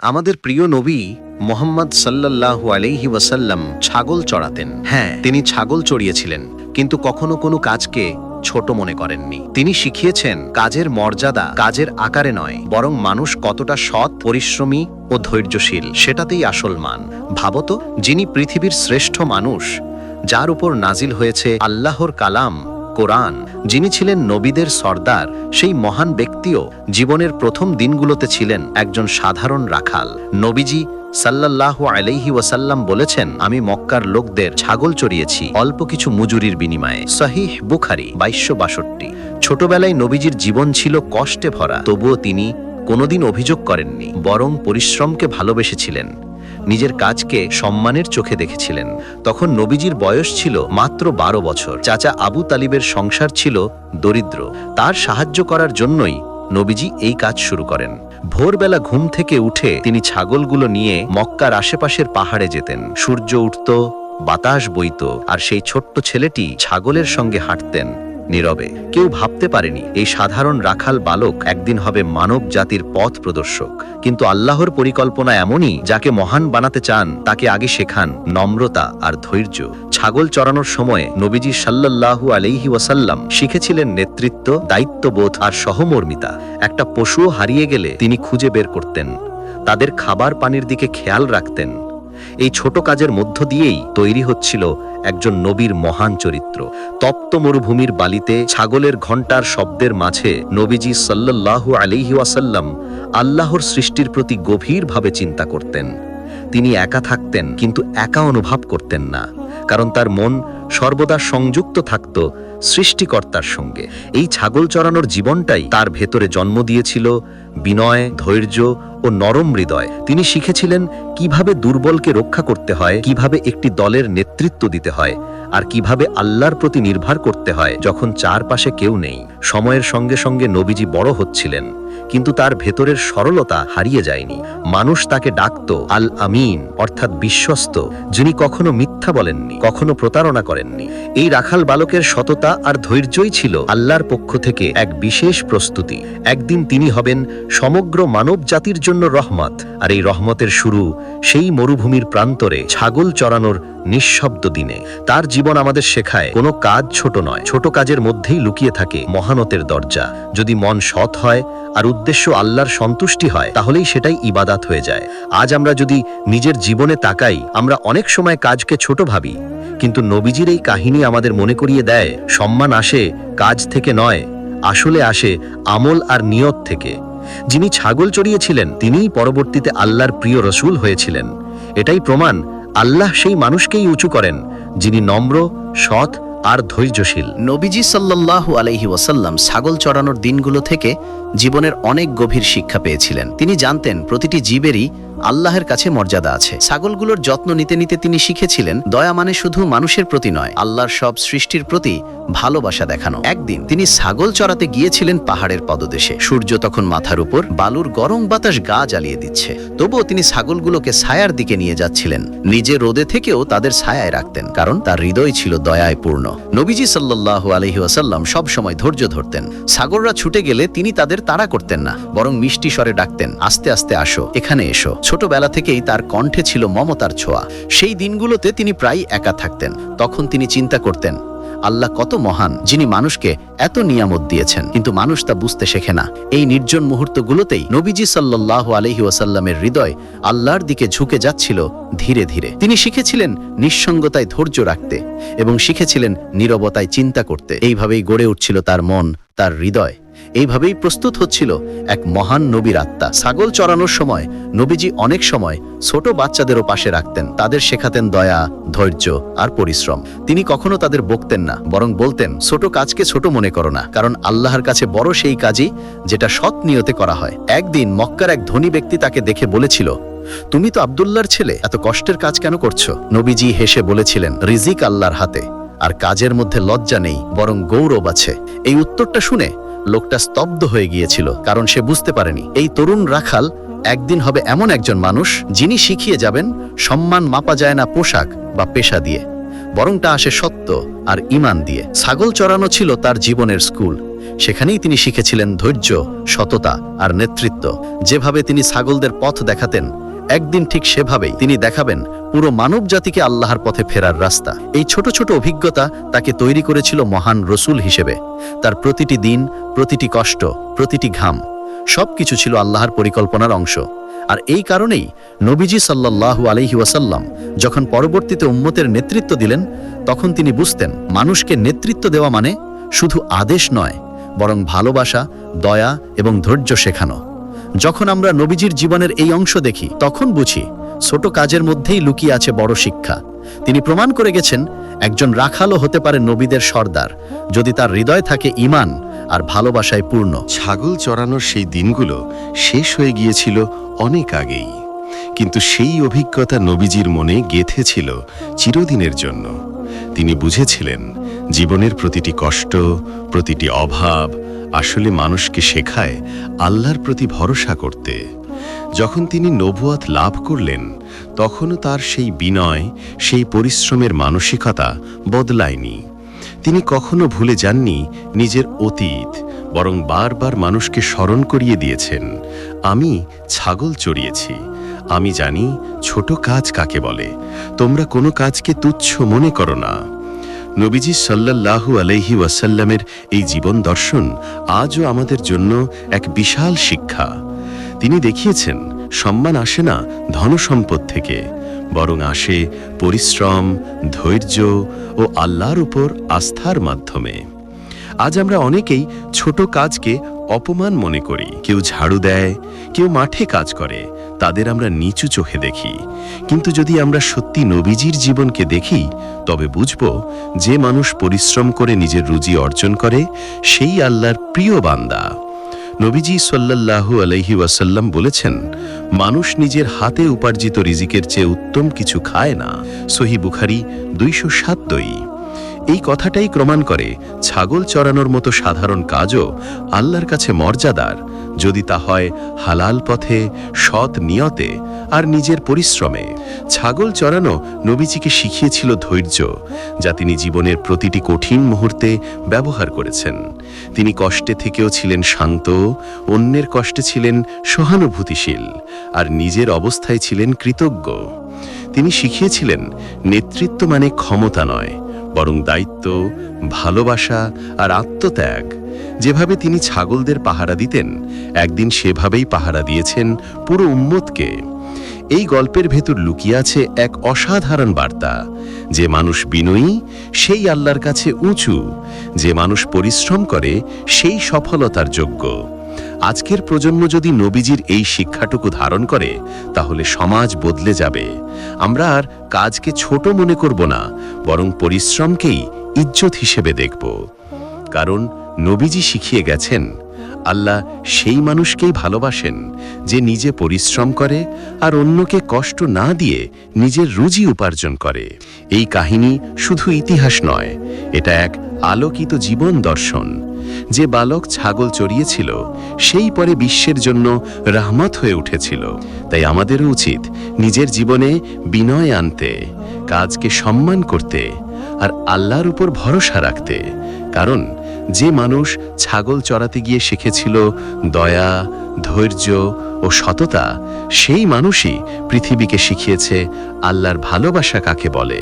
আমাদের প্রিয় নবী মোহাম্মদ সাল্লাল্লাহু আলাইহি ওয়াসাল্লাম ছাগল চড়াতেন। হ্যাঁ তিনি ছাগল চড়িয়েছিলেন, কিন্তু কখনো কোনো কাজকে ছোট মনে করেননি। তিনি শিখিয়েছেন, কাজের মর্যাদা কাজের আকারে নয়, বরং মানুষ কতটা সৎ, পরিশ্রমী ও ধৈর্যশীল, সেটাতেই আসল মান। ভাবত, যিনি পৃথিবীর শ্রেষ্ঠ মানুষ, যার উপর নাজিল হয়েছে আল্লাহর কালাম কোরআন, যিনি ছিলেন নবীদের সর্দার, সেই মহান ব্যক্তিও জীবনের প্রথম দিনগুলোতে ছিলেন একজন সাধারণ রাখাল। নবীজি সাল্লাল্লাহু আলাইহি ওয়াসাল্লাম বলেছেন, আমি মক্কার লোকদের ছাগল চড়িয়েছি অল্প কিছু মজুরির বিনিময়ে। সহিহ বুখারি বাইশশো বাষট্টি। ছোটবেলায় নবীজির জীবন ছিল কষ্টে ভরা, তবুও তিনি কোনোদিন অভিযোগ করেননি, বরং পরিশ্রমকে ভালোবেসেছিলেন। নিজের কাজকে সম্মানের চোখে দেখেছিলেন। তখন নবীজির বয়স ছিল মাত্র বারো বছর। চাচা আবু তালিবের সংসার ছিল দরিদ্র। তার সাহায্য করার জন্যই নবীজি এই কাজ শুরু করেন। ভোরবেলা ঘুম থেকে উঠে তিনি ছাগলগুলো নিয়ে মক্কার আশেপাশের পাহাড়ে যেতেন। সূর্য উঠত, বাতাস বইত, আর সেই ছোট্ট ছেলেটি ছাগলের সঙ্গে হাঁটতেন। নীরবে। কেউ ভাবতে পারেনি, এই সাধারণ রাখাল বালক একদিন হবে মানব জাতির পথ প্রদর্শক। কিন্তু আল্লাহর পরিকল্পনা এমনই, যাকে মহান বানাতে চান, তাকে আগে শেখান নম্রতা আর ধৈর্য। ছাগল চড়ানোর সময় নবীজি সাল্লাল্লাহু আলাইহি ওয়াসাল্লাম শিখেছিলেন নেতৃত্ব, দায়িত্ববোধ আর সহমর্মিতা। একটা পশুও হারিয়ে গেলে তিনি খুঁজে বের করতেন। তাদের খাবার পানির দিকে খেয়াল রাখতেন। এই ছোট কাজের মধ্য দিয়েই তৈরি হচ্ছিল একজন নবীর মহান চরিত্র। তপ্ত মরুভূমির বালিতে ছাগলের ঘণ্টার শব্দের মাঝে নবীজি সাল্লাল্লাহু আলাইহি ওয়াসাল্লাম আল্লাহর সৃষ্টির প্রতি গভীরভাবে চিন্তা করতেন। তিনি একা থাকতেন, কিন্তু একা অনুভব করতেন না, কারণ তার মন সর্বদা সংযুক্ত থাকত সৃষ্টিকর্তার সঙ্গে। এই ছাগল চড়ানোর জীবনটাই তার ভেতরে জন্ম দিয়েছিল বিনয়, ধৈর্য ও নরম হৃদয়। তিনি শিখেছিলেন কীভাবে দুর্বলকে রক্ষা করতে হয়, কীভাবে একটি দলের নেতৃত্ব দিতে হয়, আর কীভাবে আল্লাহর প্রতি নির্ভর করতে হয়, যখন চারপাশে কেউ নেই। সময়ের সঙ্গে সঙ্গে নবীজি বড় হচ্ছিলেন, কিন্তু তার ভেতরের সরলতা হারিয়ে যায়নি। মানুষ তাকে ডাকত, আল আমিন অর্থাৎ বিশ্বস্ত, যিনি কখনো মিথ্যা বলেননি, কখনো প্রতারণা করেননি। এই রাখাল বালকের সততা আর ধৈর্যই ছিল আল্লাহর পক্ষ থেকে এক বিশেষ প্রস্তুতি। একদিন তিনি হবেন সমগ্র মানব জাতির জন্য রহমত। আর এই রহমতের শুরু সেই মরুভূমির প্রান্তরে ছাগল চড়ানোর নিঃশব্দ দিনে। তার জীবন আমাদের শেখায়, কোনো কাজ ছোট নয়। ছোট কাজের মধ্যেই লুকিয়ে থাকে মহানতের দরজা। যদি মন সৎ হয় আর উদ্দেশ্য আল্লাহর সন্তুষ্টি হয়, তাহলেই সেটাই ইবাদাত হয়ে যায়। আজ আমরা যদি নিজের জীবনে তাকাই, আমরা অনেক সময় কাজকে ছোট ভাবি। কিন্তু নবীজির এই কাহিনী আমাদের মনে করিয়ে দেয়, সম্মান আসে কাজ থেকে নয়, আসলে আসে আমল আর নিয়ত থেকে। যিনি ছাগল চড়িয়েছিলেন, তিনিই পরবর্তীতে আল্লাহর প্রিয় রসুল হয়েছিলেন। এটাই প্রমাণ, আল্লাহ সেই মানুষকেই উঁচু করেন, যিনি নম্র, সৎ আর ধৈর্যশীল। নবীজি সাল্লাল্লাহু আলহি ওয়াসাল্লাম ছাগল চড়ানোর দিনগুলো থেকে জীবনের অনেক গভীর শিক্ষা পেয়েছিলেন। তিনি জানতেন, প্রতিটি জীবেরই আল্লাহের কাছে মর্যাদা আছে। ছাগলগুলোর যত্ন নিতে নিতে তিনি শিখেছিলেন, দয়া মানে শুধু মানুষের প্রতি নয়, আল্লাহর সব সৃষ্টির প্রতি ভালোবাসা দেখানো। একদিন তিনি ছাগল চড়াতে গিয়েছিলেন পাহাড়ের পদদেশে। সূর্য তখন মাথার উপর, বালুর গরম বাতাস গা জ্বালিয়ে দিচ্ছে। তবুও তিনি ছাগলগুলোকে ছায়ার দিকে নিয়ে যাচ্ছিলেন। নিজে রোদে থেকেও তাদের ছায়ায় রাখতেন, কারণ তার হৃদয় ছিল দয়ায় পূর্ণ। নবীজি আসাল্লাম সব সময় ধৈর্য ধরতেন। ছাগলরা ছুটে গেলে তিনি তাদের তাড়া করতেন না, বরং মিষ্টি স্বরে ডাকতেন, আস্তে আস্তে আসো, এখানে এসো। ছোটবেলা থেকেই তার কণ্ঠে ছিল মমতার ছোঁয়া। সেই দিনগুলোতে তিনি প্রায় একা থাকতেন। তখন তিনি চিন্তা করতেন, আল্লাহ কত মহান, যিনি মানুষকে এত নিয়ামত দিয়েছেন। কিন্তু মানুষ তা বুঝতে শেখে না। এই নির্জন মুহূর্তগুলোতেই নবীজি সাল্লাহ আলহি ওয়াসাল্লামের হৃদয় আল্লাহর দিকে ঝুঁকে যাচ্ছিল ধীরে ধীরে। তিনি শিখেছিলেন নিঃসঙ্গতায় ধৈর্য রাখতে এবং শিখেছিলেন নীরবতায় চিন্তা করতে। এইভাবেই গড়ে উঠছিল তার মন, তার হৃদয়। এইভাবেই প্রস্তুত হচ্ছিল এক মহান নবীর আত্মা। ছাগল চড়ানোর সময় নবীজি অনেক সময় ছোট বাচ্চাদেরও পাশে রাখতেন। তাদের শেখাতেন দয়া, ধৈর্য আর পরিশ্রম। তিনি কখনো তাদের বকতেন না, বরং বলতেন, ছোট কাজকে ছোট মনে করো না, কারণ আল্লাহর কাছে বড় সেই কাজই যেটা সৎ নিয়তে করা হয়। একদিন মক্কার এক ধনী ব্যক্তি তাকে দেখে বলেছিল, তুমি তো আবদুল্লার ছেলে, এত কষ্টের কাজ কেন করছ? নবীজি হেসে বলেছিলেন, রিজিক আল্লাহর হাতে, আর কাজের মধ্যে লজ্জা নেই, বরং গৌরব আছে। এই উত্তরটা শুনে লোকটা স্তব্ধ হয়ে গিয়েছিল, কারণ সে বুঝতে পারেনি। এই তরুণ রাখাল একদিন হবে এমন একজন মানুষ যিনি শিখিয়ে যাবেন সম্মান মাপা যায় না পোশাক বা পেশা দিয়ে, বরং তা আসে সত্য আর ইমান দিয়ে। ছাগল চড়ানো ছিল তার জীবনের স্কুল। সেখানেই তিনি শিখেছিলেন ধৈর্য, সততা আর নেতৃত্ব। যেভাবে তিনি ছাগলদের পথ দেখাতেন একদিন ঠিক সেভাবেই তিনি দেখাবেন পুরো মানব জাতিকে আল্লাহর পথে ফেরার রাস্তা। এই ছোট ছোট অভিজ্ঞতা তাকে তৈরি করেছিল মহান রসুল হিসেবে। তার প্রতিটি দিন, প্রতিটি কষ্ট, প্রতিটি ঘাম, সবকিছু ছিল আল্লাহর পরিকল্পনার অংশ। আর এই কারণেই নবীজি সাল্লাল্লাহু আলাইহি ওয়াসাল্লাম যখন পরবর্তীতে উম্মতের নেতৃত্ব দিলেন, তখন তিনি বুঝতেন মানুষকে নেতৃত্ব দেওয়া মানে শুধু আদেশ নয়, বরং ভালোবাসা, দয়া এবং ধৈর্য শেখানো। যখন আমরা নবীজির জীবনের এই অংশ দেখি, তখন বুঝি ছোট কাজের মধ্যেই লুকিয়ে আছে বড় শিক্ষা। তিনি প্রমাণ করে গেছেন, একজন রাখালও হতে পারে নবীদের সর্দার, যদি তার হৃদয় থাকে ইমান আর ভালোবাসায় পূর্ণ। ছাগল চড়ানোর সেই দিনগুলো শেষ হয়ে গিয়েছিল অনেক আগেই। কিন্তু সেই অভিজ্ঞতা নবীজির মনে গেথে ছিল চিরদিনের জন্য। তিনি বুঝেছিলেন জীবনের প্রতিটি কষ্ট, প্রতিটি অভাব আসলে মানুষকে শেখায় আল্লাহর প্রতি ভরসা করতে। যখন তিনি নবুয়াত লাভ করলেন, তখনও তার সেই বিনয়, সেই পরিশ্রমের মানসিকতা বদলায়নি। তিনি কখনো ভুলে যাননি নিজের অতীত, বরং বারবার মানুষকে স্মরণ করিয়ে দিয়েছেন, আমি ছাগল চড়িয়েছি, আমি জানি ছোট কাজ কাকে বলে, তোমরা কোনো কাজকে তুচ্ছ মনে করো না। নবীজি সাল্লাল্লাহু আলাইহি ওয়াসাল্লামের এই জীবন দর্শন আজও আমাদের জন্য এক বিশাল শিক্ষা। তিনি দেখিয়েছেন, সম্মান আসে না ধনসম্পদ থেকে, বরং আসে পরিশ্রম, ধৈর্য ও আল্লাহর উপর আস্থার মাধ্যমে। আজ আমরা অনেকেই ছোট কাজকে অপমান মনে করি। কেউ ঝাড়ু দেয়, কেউ মাঠে কাজ করে তাদের আমরা নিচু চোখে দেখি। কিন্তু যদি আমরা সত্যি নবীজির জীবনকে দেখি, তবে বুঝব যে মানুষ পরিশ্রম করে নিজের রুজি অর্জন করে, সেই আল্লাহর প্রিয় বান্দা। নবীজি সাল্লাল্লাহু আলাইহি ওয়াসাল্লাম বলেছেন, মানুষ নিজের হাতে উপার্জিত রিজিকের চেয়ে উত্তম কিছু খায় না। সহি বুখারি দুইশো সাত দই। এই কথাটাই প্রমাণ করে, ছাগল চড়ানোর মতো সাধারণ কাজও আল্লাহর কাছে মর্যাদার। যদি তা হয় হালাল পথে, সৎ নিয়তে আর নিজের পরিশ্রমে। ছাগল চড়ানো নবীজিকে শিখিয়েছিল ধৈর্য, যা তিনি জীবনের প্রতিটি কঠিন মুহূর্তে ব্যবহার করেছেন। তিনি কষ্টে থেকেও ছিলেন শান্ত, অন্যের কষ্টে ছিলেন সহানুভূতিশীল, আর নিজের অবস্থায় ছিলেন কৃতজ্ঞ। তিনি শিখিয়েছিলেন নেতৃত্ব মানে ক্ষমতা নয়, বরং দায়িত্ব, ভালোবাসা আর আত্মত্যাগ। যেভাবে তিনি ছাগলদের পাহারা দিতেন, একদিন সেভাবেই পাহারা দিয়েছেন পুরো উম্মতকে। এই গল্পের ভেতর লুকিয়ে আছে এক অসাধারণ বার্তা। যে মানুষ বিনয়ী, সেই আল্লাহর কাছে উঁচু। যে মানুষ পরিশ্রম করে, সেই সফলতার যোগ্য। আজকের প্রজন্ম যদি নবীজির এই শিক্ষাটুকু ধারণ করে, তাহলে সমাজ বদলে যাবে। আমরা আর কাজকে ছোট মনে করব না, বরং পরিশ্রমকেই ইজ্জত হিসেবে দেখব। কারণ নবীজি শিখিয়ে গেছেন, আল্লাহ সেই মানুষকেই ভালোবাসেন যে নিজে পরিশ্রম করে আর অন্যকে কষ্ট না দিয়ে নিজের রুজি উপার্জন করে। এই কাহিনী শুধু ইতিহাস নয়, এটা এক আলোকিত জীবন দর্শন। যে বালক ছাগল চড়িয়েছিল, সেই পরে বিশ্বের জন্য রাহমত হয়ে উঠেছিল। তাই আমাদেরও উচিত নিজের জীবনে বিনয় আনতে, কাজকে সম্মান করতে আর আল্লাহর উপর ভরসা রাখতে। কারণ যে মানুষ ছাগল চড়াতে গিয়ে শিখেছিল দয়া, ধৈর্য ও সততা, সেই মানুষই পৃথিবীকে শিখিয়েছে আল্লাহর ভালোবাসা কাকে বলে।